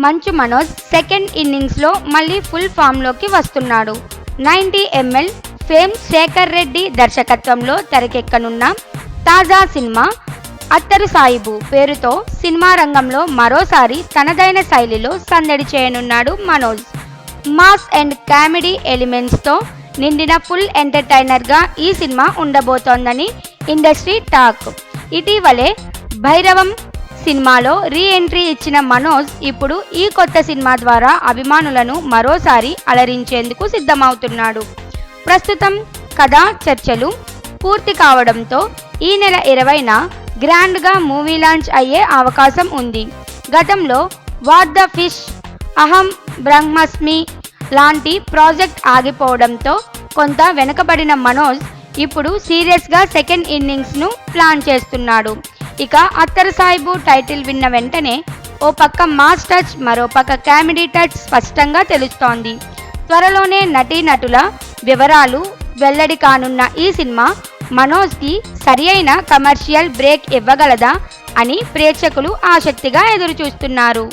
Manchu Manoj second ఇన్నింగ్స్లో మళ్ళీ full ఫామ్లోకి వస్తున్నాడు. Ninety ML fame Sekhar Reddy దర్శకత్వంలో తెరకెక్కనున్న తాజా సినిమా అత్తరు సాయిబు పేరుతో సినిమా రంగంలో మరోసారి తనదైన శైలిలో సందడి చేయనున్నాడు మనోజ్. మాస్ అండ్ కామెడీ ఎలిమెంట్స్తో నిండిన ఫుల్ ఎంటర్టైనర్గా ఈ సినిమా ఉండబోతోందని ఇండస్ట్రీ టాక్. ఇటీవలే భైరవం సినిమాలో రీ ఎంట్రీ ఇచ్చిన మనోజ్ ఇప్పుడు ఈ కొత్త సినిమా ద్వారా అభిమానులను మరోసారి అలరించేందుకు సిద్ధమవుతున్నాడు. ప్రస్తుతం కథా చర్చలు పూర్తి కావడంతో ఈ నెల ఇరవైన గ్రాండ్గా మూవీ లాంచ్ అయ్యే అవకాశం ఉంది. గతంలో వాట్ ద ఫిష్ అహం బ్రహ్మస్మి లాంటి ప్రాజెక్ట్ ఆగిపోవడంతో కొంత వెనుకబడిన మనోజ్ ఇప్పుడు సీరియస్గా సెకండ్ ఇన్నింగ్స్ను ప్లాన్ చేస్తున్నాడు. ఇక అత్తర్ సాహిబు టైటిల్ విన్న వెంటనే ఓ పక్క మాస్ టచ్ మరో పక్క కామెడీ టచ్ స్పష్టంగా తెలుస్తోంది. త్వరలోనే నటీనటుల వివరాలు వెల్లడి కానున్న ఈ సినిమా మనోజ్కి సరి అయిన కమర్షియల్ బ్రేక్ ఇవ్వగలదా అని ప్రేక్షకులు ఆసక్తిగా ఎదురుచూస్తున్నారు.